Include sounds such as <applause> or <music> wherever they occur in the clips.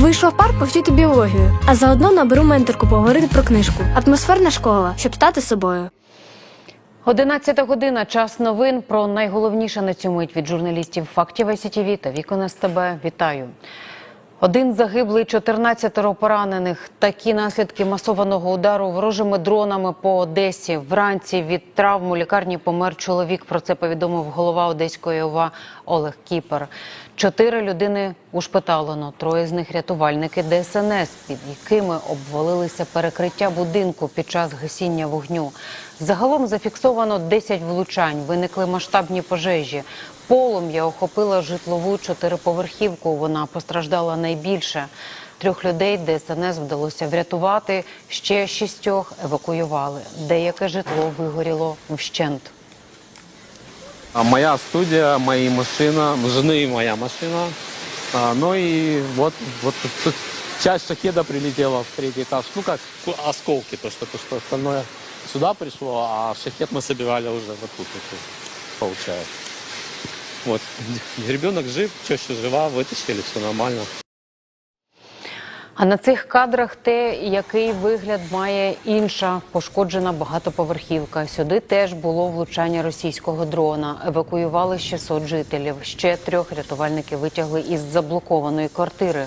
Вийшла в парк повчити біологію, а заодно наберу менторку поговорити про книжку. Атмосферна школа, щоб стати собою. 11 година. Час новин про найголовніше на цю мить від журналістів фактів СІТВ та вікон СТБ. Вітаю. Один загиблий, 14 поранених. Такі наслідки масованого удару ворожими дронами по Одесі. Вранці від травм у лікарні помер чоловік. Про це повідомив голова Одеської ОВА Олег Кіпер. Чотири людини ушпиталено, троє з них рятувальники ДСНС, під якими обвалилися перекриття будинку під час гасіння вогню. Загалом зафіксовано 10 влучань. Виникли масштабні пожежі. Полум'я охопила житлову чотириповерхівку. Вона постраждала найбільше. Трьох людей ДСНС вдалося врятувати. Ще шістьох евакуювали. Деяке житло вигоріло вщент. А Моя студия, мои машина, жены моя машина. А, ну и вот, вот тут часть шахеда прилетела в третий этаж. Ну как ку- осколки, то что, то, что остальное сюда пришло, а шахет мы собирали уже вот тут, вот тут, получается. Вот, <laughs> ребенок жив, теща жива, вытащили, все нормально. А на цих кадрах те, який вигляд має інша пошкоджена багатоповерхівка. Сюди теж було влучання російського дрона. Евакуювали 600 жителів. Ще трьох рятувальники витягли із заблокованої квартири.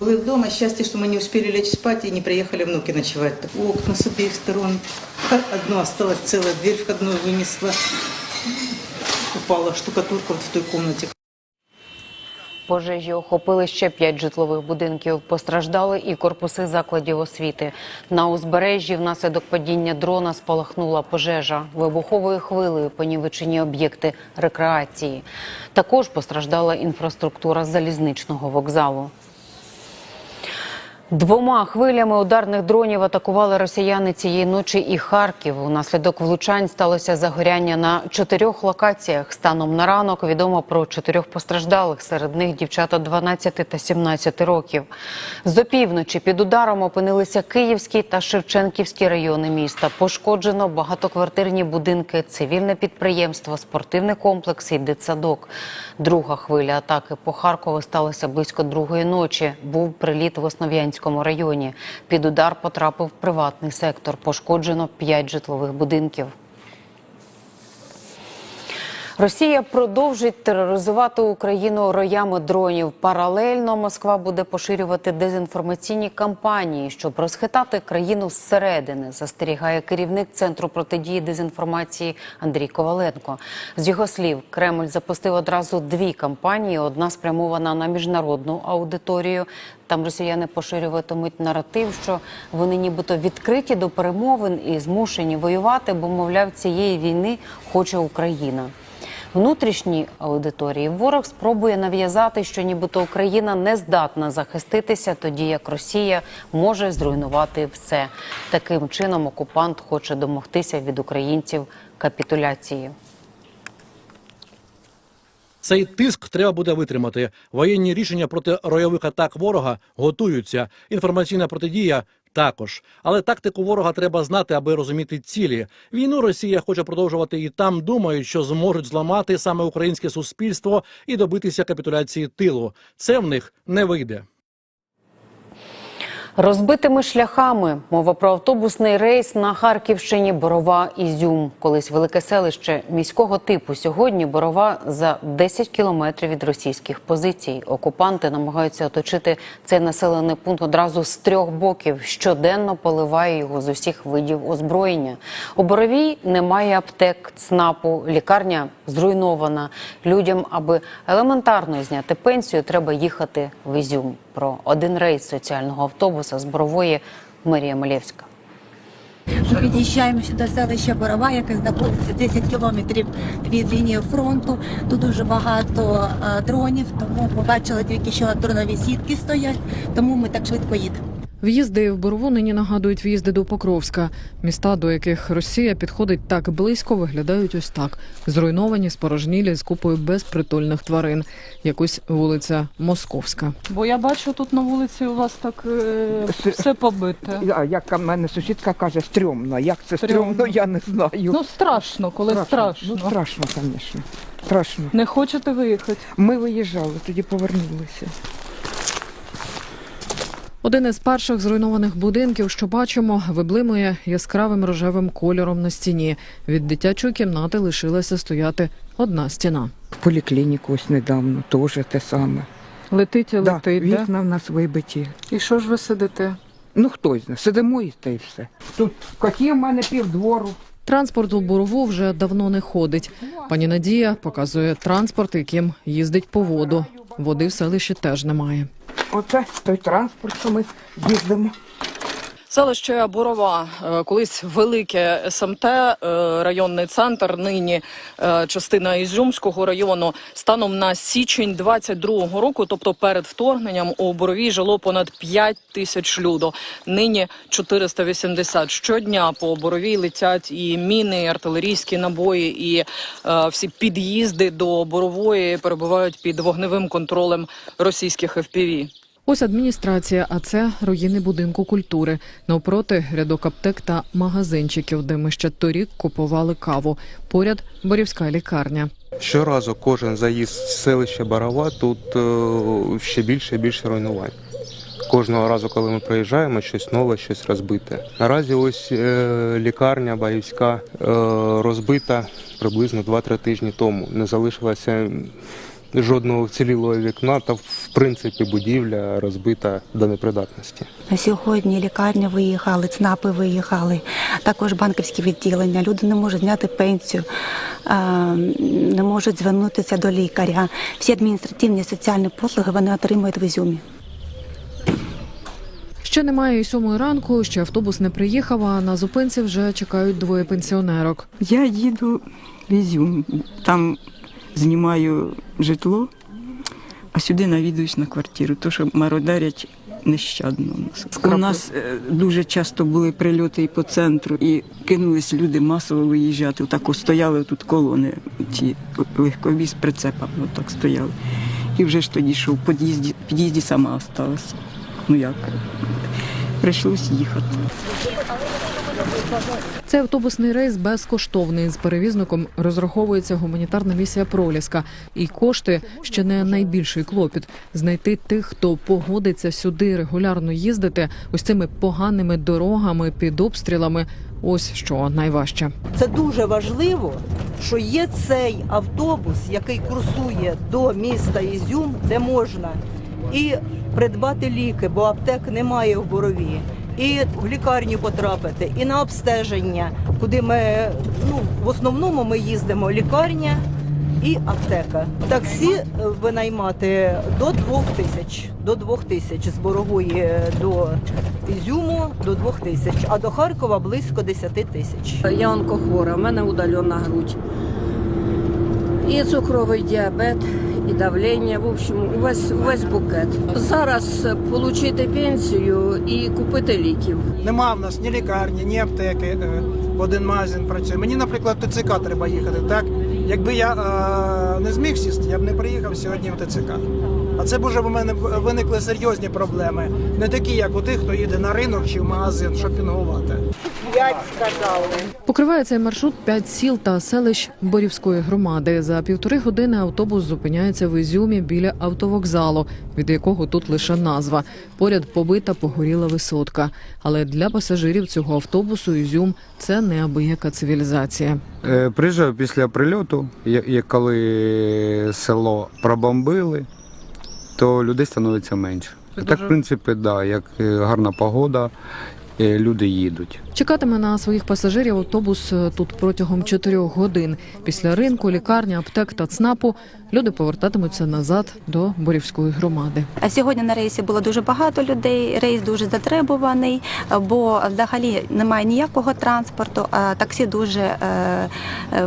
Были дома, счастье, что мы не успели лечь спать и не приехали внуки ночевать. Окна с обеих сторон. <laughs> Одно осталось целая, дверь входную вынесла. Упала штукатурка вот в той комнате. Пожежі охопили ще п'ять житлових будинків. Постраждали і корпуси закладів освіти. На узбережжі внаслідок падіння дрона спалахнула пожежа. Вибуховою хвилею понівечені об'єкти рекреації. Також постраждала інфраструктура залізничного вокзалу. Двома хвилями ударних дронів атакували росіяни цієї ночі і Харків. Унаслідок влучань сталося загоряння на чотирьох локаціях. Станом на ранок відомо про чотирьох постраждалих. Серед них дівчата 12 та 17 років. З опівночі під ударом опинилися Київський та Шевченківський райони міста. Пошкоджено багатоквартирні будинки, цивільне підприємство, спортивний комплекс і дитсадок. Друга хвиля атаки по Харкову сталася близько другої ночі. Був приліт в Основ'янському районі. Під удар потрапив приватний сектор. Пошкоджено п'ять житлових будинків. Росія продовжить тероризувати Україну роями дронів. Паралельно Москва буде поширювати дезінформаційні кампанії, щоб розхитати країну зсередини. Застерігає керівник центру протидії дезінформації Андрій Коваленко. З його слів, Кремль запустив одразу дві кампанії: одна спрямована на міжнародну аудиторію. Там росіяни поширюватимуть наратив, що вони нібито відкриті до перемовин і змушені воювати, бо мовляв цієї війни хоче Україна. Внутрішній аудиторії ворог спробує нав'язати, що нібито Україна не здатна захиститися, тоді як Росія може зруйнувати все. Таким чином окупант хоче домогтися від українців капітуляції. Цей тиск треба буде витримати. Воєнні рішення проти ройових атак ворога готуються. Інформаційна протидія також. Але тактику ворога треба знати, аби розуміти цілі. Війну Росія хоче продовжувати і там думають, що зможуть зламати саме українське суспільство і добитися капітуляції тилу. Це в них не вийде. Розбитими шляхами мова про автобусний рейс на Харківщині Борова Ізюм. Колись велике селище міського типу. Сьогодні Борова за 10 кілометрів від російських позицій. Окупанти намагаються оточити цей населений пункт одразу з трьох боків. Щоденно поливає його з усіх видів озброєння. У Боровій немає аптек, ЦНАПу, лікарня зруйнована. Людям, аби елементарно зняти пенсію, треба їхати в Ізюм. Про один рейс соціального автобуса з Борової Марія Малєвська. Ми під'їжджаємося до селища Борова, яке знаходиться 10 кілометрів від лінії фронту. Тут дуже багато е, дронів, тому побачили тільки, що дронові сітки стоять, тому ми так швидко їдемо. В'їзди в Борову нині нагадують в'їзди до Покровська. Міста, до яких Росія підходить так близько, виглядають ось так: зруйновані, спорожнілі з купою безпритульних тварин. Якусь вулиця Московська. Бо я бачу тут на вулиці у вас так е, все побите. А як у мене сусідка каже, стрьомно. Як це Стрьомно. стрьомно, я не знаю. Ну страшно, коли страшно. Ну страшно, звісно. Страшно. Не хочете виїхати? Ми виїжджали, тоді повернулися. Один із перших зруйнованих будинків, що бачимо, виблимує яскравим рожевим кольором на стіні. Від дитячої кімнати лишилася стояти одна стіна. В поліклініку ось недавно теж те саме. Летить і летить, да? вікна в нас вибиті. І що ж ви сидите? Ну хто знає, сидимо і та й все. Тут коті в мене півдвору. Транспорт у Борову вже давно не ходить. Пані Надія показує транспорт, яким їздить по воду. Води в селищі теж немає. Оце той транспорт, що ми їздимо. Селище Борова, е, колись велике СМТ, е, районний центр, нині е, частина Ізюмського району. Станом на січень 22-го року, тобто перед вторгненням, у Боровій жило понад 5 тисяч люду. Нині 480. Щодня по Боровій летять і міни, і артилерійські набої, і всі під'їзди до Борової перебувають під вогневим контролем російських ФПВ. Ось адміністрація, а це руїни будинку культури. Навпроти рядок аптек та магазинчиків, де ми ще торік купували каву. Поряд борівська лікарня. Щоразу кожен заїзд з селища Барова тут е, ще більше і більше руйнувань. Кожного разу, коли ми приїжджаємо, щось нове, щось розбите. Наразі ось е, лікарня Барівська е, розбита приблизно 2-3 тижні тому. Не залишилося жодного вцілілого вікна, та в принципі будівля розбита до непридатності. На сьогодні лікарня виїхали, ЦНАПи виїхали, також банківські відділення. Люди не можуть зняти пенсію, не можуть звернутися до лікаря. Всі адміністративні соціальні послуги вони отримують в Ізюмі. Ще немає і сьомої ранку, ще автобус не приїхав, а на зупинці вже чекають двоє пенсіонерок. Я їду в Ізюм, там знімаю житло, а сюди навідуюсь на квартиру, тому що мародерять нещадно. у нас. У нас е, дуже часто були прильоти і по центру, і кинулись люди масово виїжджати. Так стояли тут колони, ці легкові з прицепами отак стояли. І вже ж тоді, що в під'їзді, в під'їзді сама осталася. Ну як? Прийшлось їхати. Цей автобусний рейс безкоштовний. З перевізником розраховується гуманітарна місія Проліска. І кошти ще не найбільший клопіт. Знайти тих, хто погодиться сюди регулярно їздити, ось цими поганими дорогами під обстрілами. Ось що найважче. Це дуже важливо, що є цей автобус, який курсує до міста Ізюм, де можна і придбати ліки, бо аптек немає в борові. І в лікарню потрапити, і на обстеження, куди ми ну в основному ми їздимо лікарня і аптека. Таксі е, винаймати до двох тисяч. До двох тисяч з Борової до Ізюму до двох тисяч, а до Харкова близько 10 тисяч. Я онкохвора, в мене удальона грудь. І цукровий діабет, і давлення. В общем, увесь, увесь букет. Зараз отримати пенсію і купити ліків. Нема в нас ні лікарні, ні аптеки. е, один магазин працює. Мені, наприклад, в ТЦК треба їхати. Так, якби я е, не зміг сісти, я б не приїхав сьогодні в ТЦК. А це б уже в мене виникли серйозні проблеми, не такі, як у тих, хто їде на ринок чи в магазин шопінгувати. П'ять сказали. Покриває цей маршрут п'ять сіл та селищ Борівської громади. За півтори години автобус зупиняється в Ізюмі біля автовокзалу, від якого тут лише назва. Поряд побита погоріла висотка. Але для пасажирів цього автобусу Ізюм це неабияка цивілізація. Е, Приїжджаю після прильоту, коли село пробомбили, то людей становиться менше. Це так, в принципі, да, як е, гарна погода, люди їдуть. Чекатиме на своїх пасажирів автобус е, тут протягом чотирьох годин. Після ринку, лікарні, аптек та ЦНАПу люди повертатимуться назад до Борівської громади. А сьогодні на рейсі було дуже багато людей. Рейс дуже затребуваний, бо взагалі немає ніякого транспорту. А таксі дуже е, е,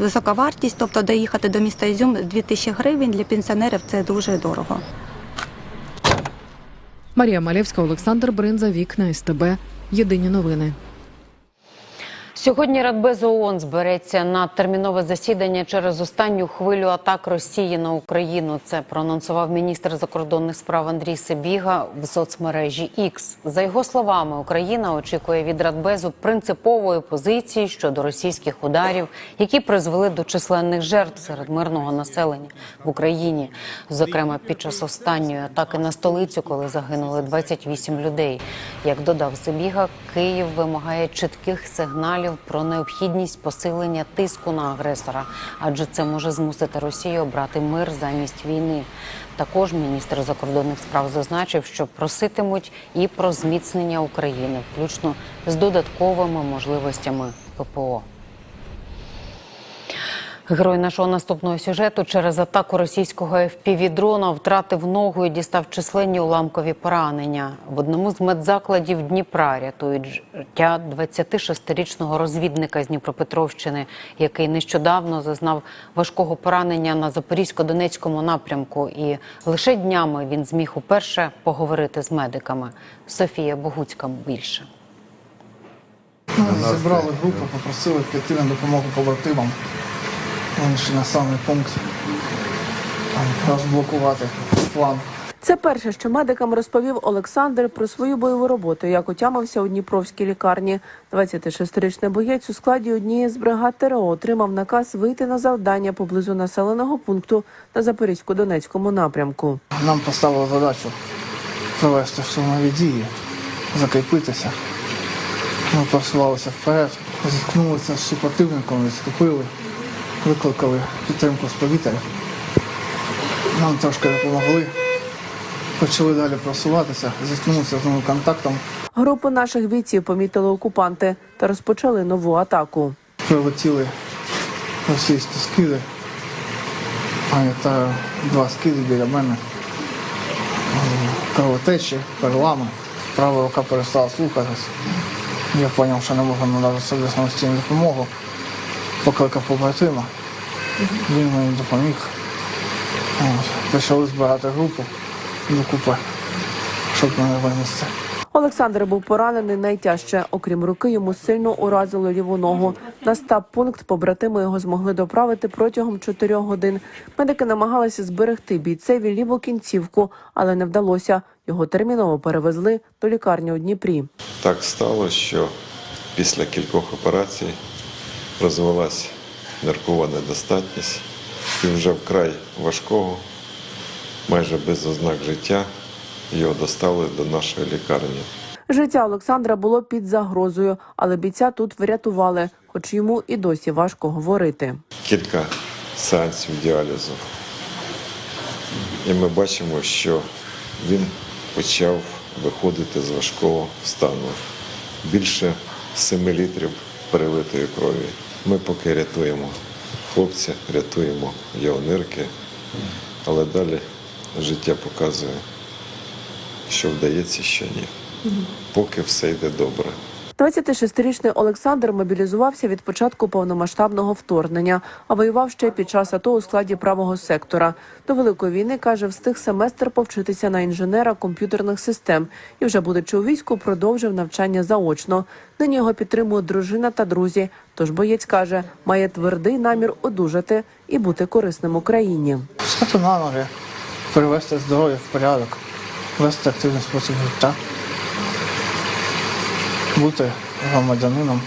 висока вартість. Тобто доїхати до міста Ізюм 2000 гривень для пенсіонерів це дуже дорого. Марія Малєвська, Олександр Бринза, Вікна СТБ. Єдині новини. Сьогодні Радбез ООН збереться на термінове засідання через останню хвилю атак Росії на Україну. Це проанонсував міністр закордонних справ Андрій Сибіга в соцмережі X. За його словами, Україна очікує від Радбезу принципової позиції щодо російських ударів, які призвели до численних жертв серед мирного населення в Україні. Зокрема, під час останньої атаки на столицю, коли загинули 28 людей. Як додав Сибіга, Київ вимагає чітких сигналів про необхідність посилення тиску на агресора, адже це може змусити Росію обрати мир замість війни. Також міністр закордонних справ зазначив, що проситимуть і про зміцнення України, включно з додатковими можливостями ППО. Герой нашого наступного сюжету через атаку російського FPV-дрона втратив ногу і дістав численні уламкові поранення. В одному з медзакладів Дніпра рятують життя 26-річного розвідника з Дніпропетровщини, який нещодавно зазнав важкого поранення на Запорізько-Донецькому напрямку. І лише днями він зміг уперше поговорити з медиками. Софія Богуцька більше. Ну, Зібрали групу, попросили піти на допомогу побратимам. Вони на самий пункт розблокувати план. Це перше, що медикам розповів Олександр про свою бойову роботу, як отямився у Дніпровській лікарні. 26-річний боєць у складі однієї з бригад ТРО отримав наказ вийти на завдання поблизу населеного пункту на Запорізько-Донецькому напрямку. Нам поставили задачу провести штурмові дії, закріпитися. Ми просувалися вперед, зіткнулися з супротивником, відступили, викликали підтримку з повітря. Нам трошки допомогли. Почали далі просуватися, зіткнулися з новим контактом. Групу наших бійців помітили окупанти та розпочали нову атаку. Прилетіли російські скиди. Пам'ятаю, два скиди біля мене. Кровотечі, перелами. Права рука перестала слухатись. Я зрозумів, що не можу надати собі самостійну допомогу. Покликав побратима. Він мені допоміг. От. Почали збирати групу докупи, щоб мене винести. Олександр був поранений найтяжче. Окрім руки, йому сильно уразило ліву ногу. На стаб пункт побратими його змогли доправити протягом чотирьох годин. Медики намагалися зберегти бійцеві ліву кінцівку, але не вдалося. Його терміново перевезли до лікарні у Дніпрі. Так стало, що після кількох операцій розвилась ниркова недостатність і вже вкрай важкого, майже без ознак життя, його доставили до нашої лікарні. Життя Олександра було під загрозою, але бійця тут врятували, хоч йому і досі важко говорити. Кілька сеансів діалізу. І ми бачимо, що він почав виходити з важкого стану. Більше 7 літрів перелитої крові. Ми поки рятуємо хлопця, рятуємо його нирки, але далі життя показує, що вдається, що ні. Поки все йде добре. 26-річний Олександр мобілізувався від початку повномасштабного вторгнення, а воював ще під час АТО у складі правого сектора. До великої війни каже, встиг семестр повчитися на інженера комп'ютерних систем і, вже будучи у війську, продовжив навчання заочно. Нині його підтримують дружина та друзі. Тож боєць каже, має твердий намір одужати і бути корисним Україні. Встати на ноги, привести здоров'я в порядок, вести активний спосіб життя, бути громадянином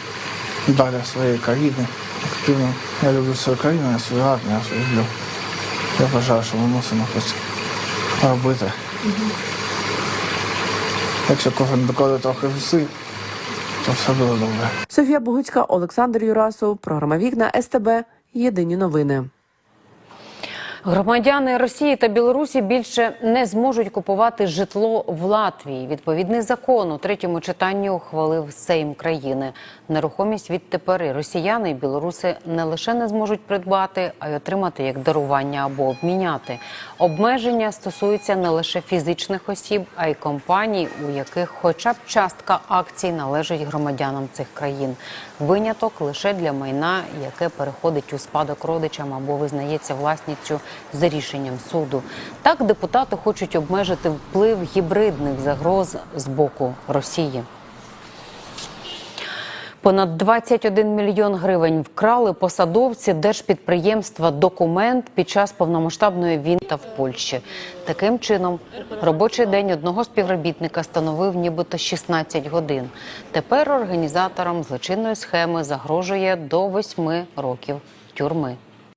далі своєї країни, активним. Я люблю свою країну, я свою армію, я свою люблю. Я вважаю, що ми мусимо щось робити. Якщо кожен докладе трохи зусиль, то все буде добре. Софія Богуцька, Олександр Юрасов, програма Вікна СТБ. Єдині новини. Громадяни Росії та Білорусі більше не зможуть купувати житло в Латвії. Відповідний закон у третьому читанні ухвалив Сейм країни. Нерухомість відтепер і росіяни і білоруси не лише не зможуть придбати, а й отримати як дарування або обміняти. Обмеження стосуються не лише фізичних осіб, а й компаній, у яких хоча б частка акцій належить громадянам цих країн. Виняток лише для майна, яке переходить у спадок родичам або визнається власністю за рішенням суду. Так депутати хочуть обмежити вплив гібридних загроз з боку Росії. Понад 21 мільйон гривень вкрали посадовці держпідприємства «Документ» під час повномасштабної війни та в Польщі. Таким чином, робочий день одного співробітника становив нібито 16 годин. Тепер організаторам злочинної схеми загрожує до 8 років тюрми.